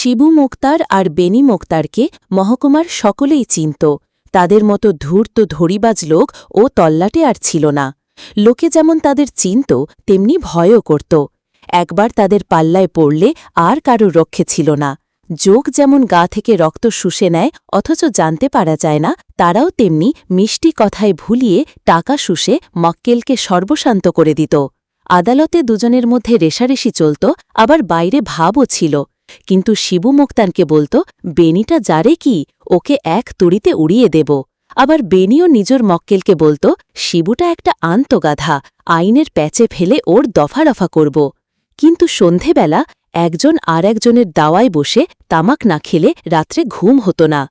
শিবু মোক্তার আর বেনি মোক্তারকে মহকুমার সকলেই চিনত। তাদের মতো ধূর্ত ধরিবাজ লোক ও তল্লাটে আর ছিল না। লোকে যেমন তাদের চিনত, তেমনি ভয়ও করত। একবার তাদের পাল্লায় পড়লে আর কারও রক্ষে ছিল না। যোগ যেমন গা থেকে রক্ত শুষে নেয়, অথচ জানতে পারা যায় না, তারাও তেমনি মিষ্টি কথায় ভুলিয়ে টাকা শুষে মক্কেলকে সর্বশান্ত করে দিত। আদালতে দুজনের মধ্যে রেশারেশি চলত, আবার বাইরে ভাবও ছিল। কিন্তু শিবু মোক্তানকে বলত, বেনিটা যারে কি? ওকে এক তুড়িতে উড়িয়ে দেব। আবার বেনিও নিজের মক্কেলকে বলত, শিবুটা একটা আন্তগাধা, আইনের প্যাচে ফেলে ওর দফা রফা করব। কিন্তু সন্ধেবেলা একজন আর একজনের দাওয়ায় বসে তামাক না খেলে রাত্রে ঘুম হতো না।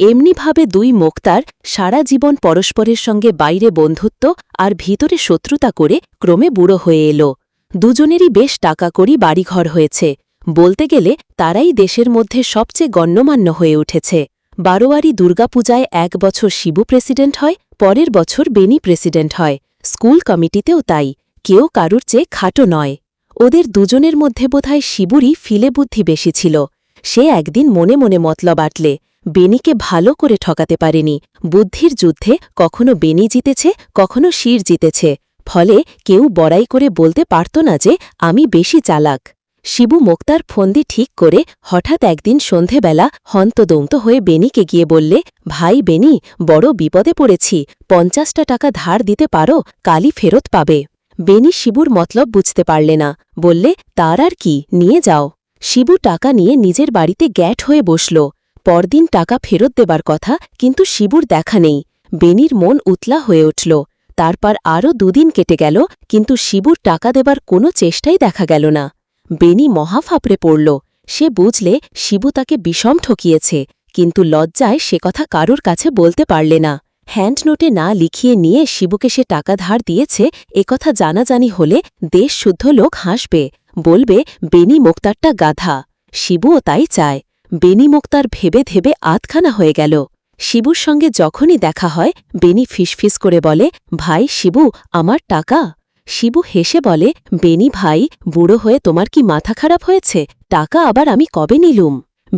এমনিভাবে দুই মোক্তার সারা জীবন পরস্পরের সঙ্গে বাইরে বন্ধুত্ব আর ভিতরে শত্রুতা করে ক্রমে বুড়ো হয়ে এলো। দুজনেরই বেশ টাকা করি বাড়িঘর হয়েছে। বলতে গেলে তারাই দেশের মধ্যে সবচেয়ে গণ্যমান্য হয়ে উঠেছে। বারোয়ারি দুর্গাপূজায় এক বছর শিবু প্রেসিডেন্ট হয়, পরের বছর বেনি প্রেসিডেন্ট হয়। স্কুল কমিটিতেও তাই, কেউ কারুর চেয়ে খাটো নয়। ওদের দুজনের মধ্যে বোধহয় শিবুরই ফিলে বুদ্ধি বেশি ছিল। সে একদিন মনে মনে মতলব আটলে, বেনিকে ভালো করে ঠকাতে পারেনি। বুদ্ধির যুদ্ধে কখনো বেনি জিতেছে, কখনো শির জিতেছে। ফলে কেউ বড়াই করে বলতে পারত না যে, আমি বেশি চালাক। শিবু মোক্তার ফন্দি ঠিক করে হঠাৎ একদিন সন্ধেবেলা হন্তদন্ত হয়ে বেনিকে গিয়ে বললে, ভাই বেনি, বড় বিপদে পড়েছি, পঞ্চাশটা টাকা ধার দিতে পারো কালি ফেরত পাবে। বেনি শিবুর মতলব বুঝতে পারলে না, বললে, তার আর কি, নিয়ে যাও। শিবু টাকা নিয়ে নিজের বাড়িতে গ্যাট হয়ে বসল। পরদিন টাকা ফেরত দেবার কথা কিন্তু শিবুর দেখা নেই। বেনির মন উতলা হয়ে উঠল। তারপর আরও দুদিন কেটে গেল, কিন্তু শিবুর টাকা দেবার কোনো চেষ্টাই দেখা গেল না। বেনি মহা ফাপড়ে পড়ল। সে বুঝলে শিবু তাকে বিষম ঠকিয়েছে, কিন্তু লজ্জায় সে কথা কারুর কাছে বলতে পারলে না। হ্যান্ডনোটে না লিখিয়ে নিয়ে শিবুকে সে টাকা ধার দিয়েছে একথা জানাজানি হলে দেশশুদ্ধ লোক হাসবে, বলবে বেনি মোক্তারটা গাধা। শিবুও তাই চায়। বেনি মোক্তার ভেবে ভেবে আধখানা হয়ে গেল। শিবুর সঙ্গে যখনই দেখা হয় বেনি ফিসফিস করে বলে, ভাই শিবু, আমার টাকা? শিবু হেসে বলে, বেনি ভাই, বুড়ো হয়ে তোমার কি মাথা খারাপ হয়েছে? টাকা আবার আমি কবে নিলুম?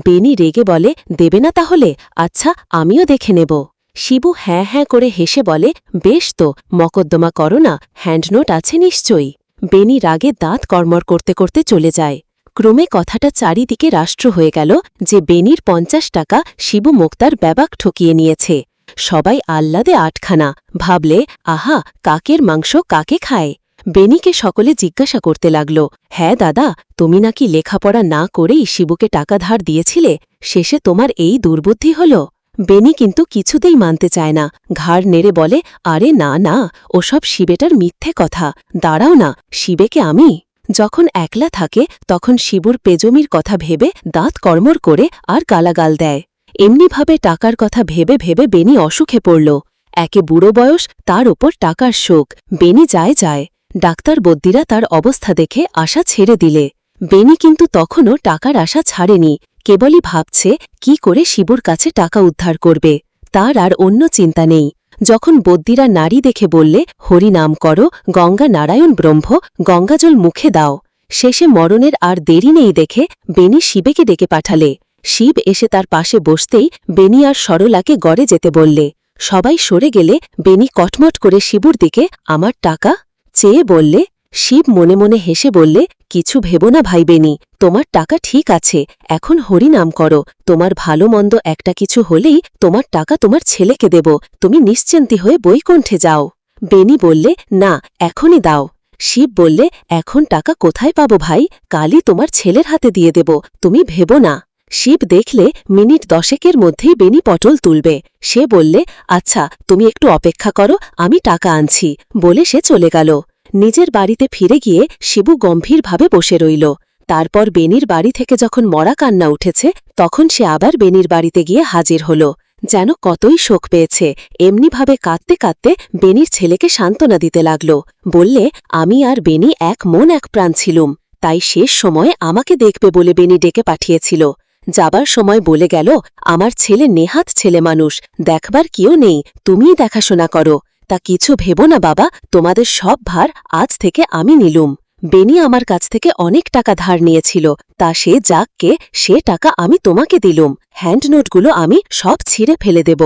বেনি রেগে বলে, দেবে না তাহলে আচ্ছা আমিও দেখে নেব। শিবু হ্যাঁ হ্যাঁ করে হেসে বলে, বেশ তো, মকদ্দমা করো না, হ্যান্ডনোট আছে নিশ্চয়ই। বেনি রাগে দাঁত কর্মর করতে করতে চলে যায়। ক্রমে কথাটা চারিদিকে রাষ্ট্র হয়ে গেল যে বেনির পঞ্চাশ টাকা শিবু মোক্তার ব্যাবাক ঠকিয়ে নিয়েছে। সবাই আহ্লাদে আটখানা, ভাবলে, আহা, কাকের মাংস কাকে খায়? বেনিকে সকলে জিজ্ঞাসা করতে লাগল হ্যাঁ দাদা, তুমি নাকি লেখাপড়া না করেই শিবুকে টাকা ধার দিয়েছিলে? শেষে তোমার এই দুর্বুদ্ধি হল? বেনি কিন্তু কিছুতেই মানতে চায় না। ঘাড় নেড়ে বলে, আরে না না, ওসব শিবেটার মিথ্যে কথা। দাঁড়াও না, শিবেকে আমি? যখন একলা থাকে, তখন শিবুর পেজমির কথা ভেবে দাঁত কর্মর করে আর গালাগাল দেয়। এমনিভাবে টাকার কথা ভেবে ভেবে বেনি অসুখে পড়ল। একে বুড়ো বয়স, তার ওপর টাকার শোক। বেনি যায় যায়। ডাক্তার বদ্যিরা তার অবস্থা দেখে আশা ছেড়ে দিলে। বেনি কিন্তু তখনও টাকার আশা ছাড়েনি, কেবলই ভাবছে, কি করে শিবুর কাছে টাকা উদ্ধার করবে। তার আর অন্য চিন্তা নেই। যখন বদ্যিরা নারী দেখে বললে হরি নাম করো, গঙ্গা নারায়ণ ব্রহ্ম, গঙ্গাজল মুখে দাও। শেষে মরণের আর দেরি নেই দেখে বেনি শিবেকে ডেকে পাঠালে। শিব এসে তার পাশে বসতেই বেনি আর সরলাকে গড়ে যেতে বললে। সবাই সরে গেলে বেনি কটমট করে শিবুর দিকে, আমার টাকা? চেয়ে বললে, শিব মনে মনে হেসে বললে, কিছু ভেব না ভাই বেনি, তোমার টাকা ঠিক আছে, এখন হরিনাম করো, তোমার ভালো মন্দ একটা কিছু হলেই তোমার টাকা তোমার ছেলেকে দেব, তুমি নিশ্চিন্তি হয়ে বৈকুণ্ঠে যাও। বেনি বললে, না, এখনই দাও। শিব বললে, এখন টাকা কোথায় পাবো ভাই, কালই তোমার ছেলের হাতে দিয়ে দেব, তুমি ভেব না। শিব দেখলে, মিনিট দশেকের মধ্যেই বেনি পটল তুলবে। সে বললে আচ্ছা তুমি একটু অপেক্ষা করো, আমি টাকা আনছি। বলে সে চলে গেল। নিজের বাড়িতে ফিরে গিয়ে শিবু গম্ভীরভাবে বসে রইল। তারপর বেনির বাড়ি থেকে যখন মরা কান্না উঠেছে, তখন সে আবার বেনির বাড়িতে গিয়ে হাজির হল। যেন কতই শোক পেয়েছে, এমনিভাবে কাঁদতে কাঁদতে বেনির ছেলেকে সান্ত্বনা দিতে লাগল। বললে, আমি আর বেনি এক মন এক প্রাণ ছিলুম, তাই শেষ সময়ে আমাকে দেখবে বলে বেনি ডেকে পাঠিয়েছিল। যাবার সময় বলে গেল, আমার ছেলে নেহাত ছেলে মানুষ, দেখবার কেউ নেই, তুমিই দেখাশোনা করো। তা কিছু ভেবো না, বাবা। তোমাদের সব ভার আজ থেকে আমি নিলুম। বেনি আমার কাছ থেকে অনেক টাকা ধার নিয়েছিল। তা সে যাককে সে টাকা আমি তোমাকে দিলুম। হ্যান্ড নোটগুলো আমি সব ছিঁড়ে ফেলে দেব।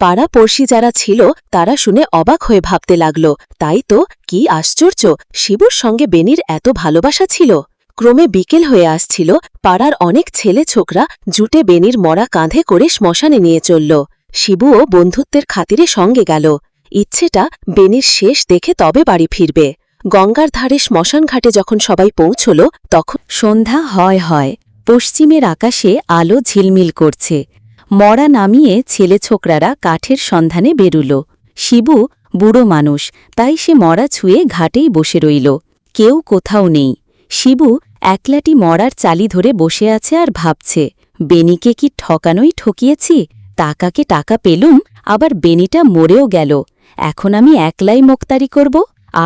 পাড়া পড়শি যারা ছিল, তারা শুনে অবাক হয়ে ভাবতে লাগল, তাই তো, কি আশ্চর্য! শিবুর সঙ্গে বেনির এত ভালোবাসা ছিল? ক্রমে বিকেল হয়ে আসছিল, পাড়ার অনেক ছেলে ছোকরা জুটে বেনির মরা কাঁধে করে শ্মশানে নিয়ে চলল। শিবুও বন্ধুত্বের খাতিরে সঙ্গে গেল। ইচ্ছেটা বেনির শেষ দেখে তবে বাড়ি ফিরবে। গঙ্গার ধারে শ্মশানঘাটে যখন সবাই পৌঁছল, তখন সন্ধ্যা হয় হয়। পশ্চিমের আকাশে আলো ঝিলমিল করছে। মরা নামিয়ে ছেলে ছোকরারা কাঠের সন্ধানে বেরুল। শিবু বুড়ো মানুষ, তাই সে মরা ছুঁয়ে ঘাটেই বসে রইল। কেউ কোথাও নেই। শিবু একলাটি মরার চালি ধরে বসে আছে আর ভাবছে বেনিকে কি ঠকানোই ঠকিয়েছি? টাকাকে টাকা পেলুম, আবার বেনিটা মরেও গেল। এখন আমি একলাই মোক্তারি করব,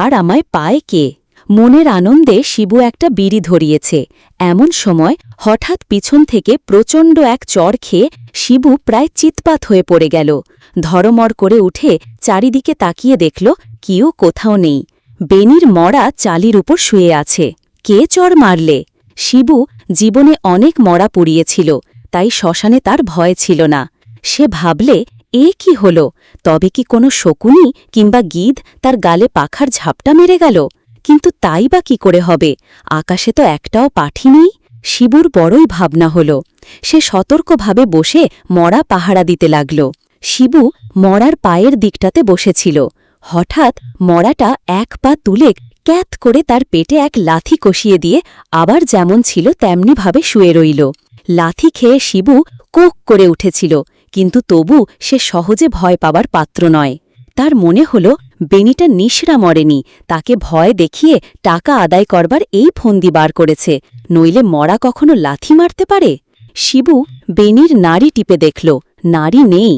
আর আমায় পায় কে? মনের আনন্দে শিবু একটা বিড়ি ধরিয়েছে। এমন সময় হঠাৎ পিছন থেকে প্রচণ্ড এক চর খেয়ে শিবু প্রায় চিৎপাত হয়ে পড়ে গেল। ধরমর করে উঠে চারিদিকে তাকিয়ে দেখল কেউ কোথাও নেই। বেনির মরা চালির উপর শুয়ে আছে। কে চর মারলে? শিবু জীবনে অনেক মরা পুড়িয়েছিল, তাই শ্মশানে তার ভয় ছিল না। সে ভাবলে এ কি হল? তবে কি কোনো শকুনি কিংবা গিদ তার গালে পাখার ঝাপটা মেরে গেল? কিন্তু তাই বা কি করে হবে? আকাশে তো একটাও পাঠি নেই। শিবুর বড়ই ভাবনা হল। সে সতর্কভাবে বসে মরা পাহারা দিতে লাগল। শিবু মরার পায়ের দিকটাতে বসেছিল। হঠাৎ মরাটা এক পা তুলে ক্যাত করে তার পেটে এক লাথি কষিয়ে দিয়ে আবার যেমন ছিল তেমনিভাবে শুয়ে রইল। লাথি খেয়ে শিবু কোক করে উঠেছিল। কিন্তু তবু সে সহজে ভয় পাবার পাত্র নয়। তার মনে হল, বেনিটা নিশরা মরেনি, তাকে ভয় দেখিয়ে টাকা আদায় করবার এই ফন্দি বার করেছে, নইলে মরা কখনো লাথি মারতে পারে? শিবু বেনির নাড়ি টিপে দেখল, নাড়ি নেই,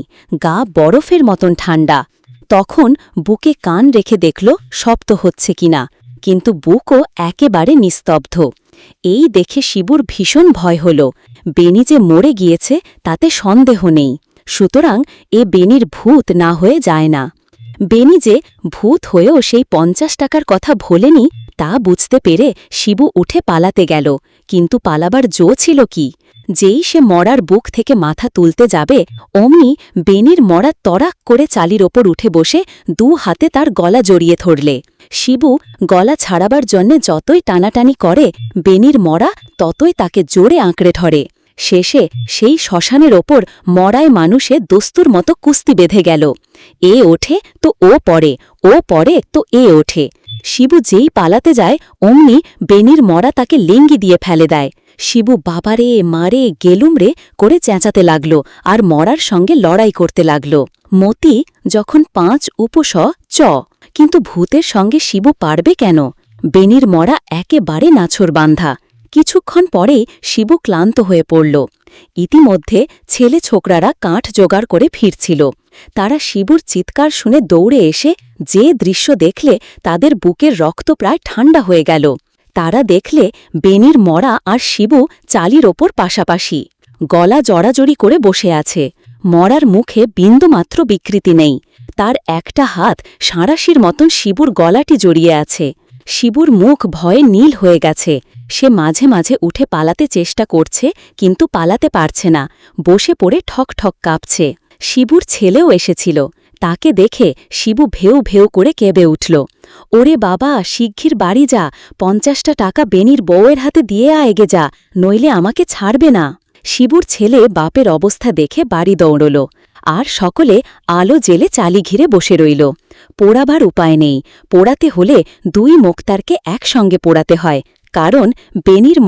গা বরফের মতন ঠান্ডা তখন বুকে কান রেখে দেখল, শব্দ হচ্ছে কিনা, কিন্তু বুকও একেবারে নিস্তব্ধ। এই দেখে শিবুর ভীষণ ভয় হল বেনি যে মরে গিয়েছে, তাতে সন্দেহ নেই। সুতরাং এ বেনির ভূত না হয়ে যায় না। বেনি যে ভূত হয়েও সেই পঞ্চাশ টাকার কথা ভোলেনি, তা বুঝতে পেরে শিবু উঠে পালাতে গেল। কিন্তু পালাবার জো ছিল কি? যেই সে মরার বুক থেকে মাথা তুলতে যাবে, অমনি বেনির মরা তরাক করে চালির ওপর উঠে বসে দু হাতে তার গলা জড়িয়ে ধরলে। শিবু গলা ছাড়াবার জন্যে যতই টানাটানি করে বেনির মরা ততই তাকে জোরে আঁকড়ে ধরে। শেষে সেই শ্মশানের ওপর মরায় মানুষে দস্তুর মতো কুস্তি বেঁধে গেল। এ ওঠে তো ও পড়ে ও পড়ে তো এ ওঠে। শিবু যেই পালাতে যায়, অমনি বেনির মরা তাকে লিঙ্গি দিয়ে ফেলে দেয়। শিবু বাবারে, মারে, গেলুম রে করে চেঁচাতে লাগল আর মরার সঙ্গে লড়াই করতে লাগল। মতি যখন পাঁচ উপস চ কিন্তু ভূতের সঙ্গে শিবু পারবে কেন? বেনির মরা একেবারে নাছর বান্ধা। কিছুক্ষণ পরেই শিবু ক্লান্ত হয়ে পড়ল। ইতিমধ্যে ছেলে ছোকরারা কাঠ জোগাড় করে ফিরছিল। তারা শিবুর চিৎকার শুনে দৌড়ে এসে যে দৃশ্য দেখলে তাদের বুকের রক্ত প্রায় ঠান্ডা হয়ে গেল। তারা দেখলে বেনির মরা আর শিবু চালির ওপর পাশাপাশি। গলা জড়াজড়ি করে বসে আছে। মরার মুখে বিন্দুমাত্র বিকৃতি নেই। তার একটা হাত সাঁড়াশির মতন শিবুর গলাটি জড়িয়ে আছে। শিবুর মুখ ভয়ে নীল হয়ে গেছে। সে মাঝে মাঝে উঠে পালাতে চেষ্টা করছে, কিন্তু পালাতে পারছে না। বসে পড়ে ঠক ঠক কাঁপছে। শিবুর ছেলেও এসেছিল। তাকে দেখে শিবু ভেউ ভেউ করে কেঁবে উঠল। ওরে বাবা, শিগগির বাড়ি যা। পঞ্চাশটা টাকা বেনির বউয়ের হাতে দিয়ে আ এগে যা, নইলে আমাকে ছাড়বে না। শিবুর ছেলে বাপের অবস্থা দেখে বাড়ি দৌড়ল। আর সকলে আলো জেলে চালি ঘিরে বসে রইল। পোড়াবার উপায় নেই। পোড়াতে হলে দুই মোক্তারকে একসঙ্গে পোড়াতে হয়। কারণ বেনির